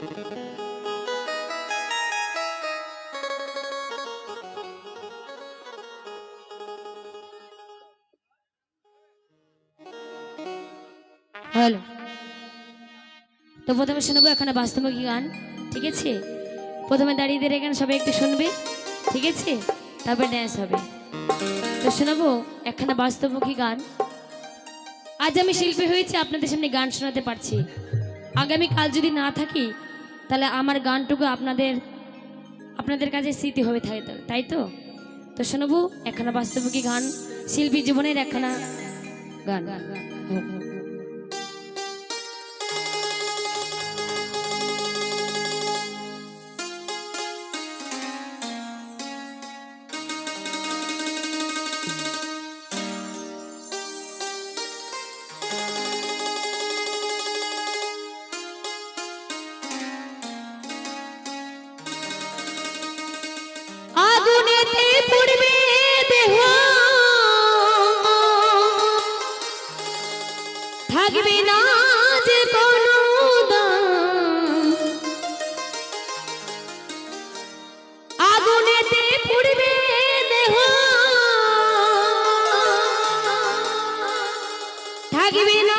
তো প্রথমে শোনাবো এখানে বাস্তবমুখী গান, ঠিক আছে? প্রথমে দাঁড়িয়ে দিয়ে গান সবাই একটু শুনবে, ঠিক আছে? তারপর ড্যান্স হবে। তো শোনাবো একখানা বাস্তবমুখী গান। আজ আমি শিল্পী হয়েছি, আপনাদের সামনে গান শোনাতে পারছি। আগামী কাল যদি না থাকি তাহলে আমার গানটুকু আপনাদের আপনাদের কাছে স্মৃতি হবে থাকে তাই তো? তো শোনবু একখানা বাস্তবমুখী গান শিল্পী জীবনের একখানা গান। হুম, থাকবে না যে কোনো আগুনেতে পুড়বে দেহ। থাকবে না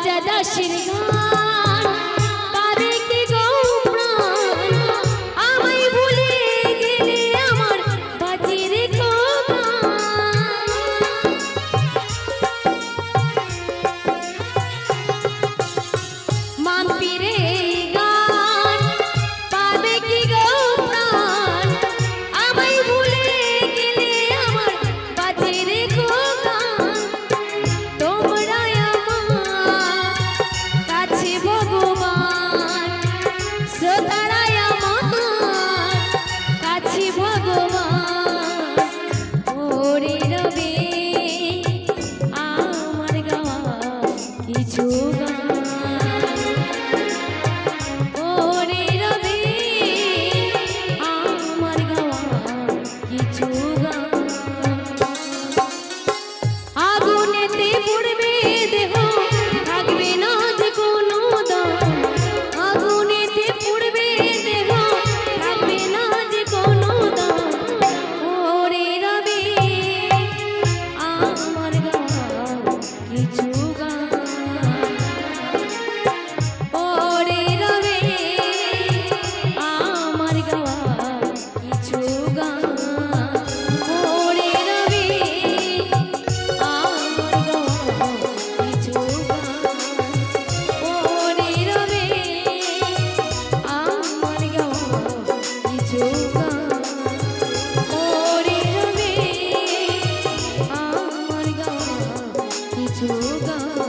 বাচ্চা দাসের যোগা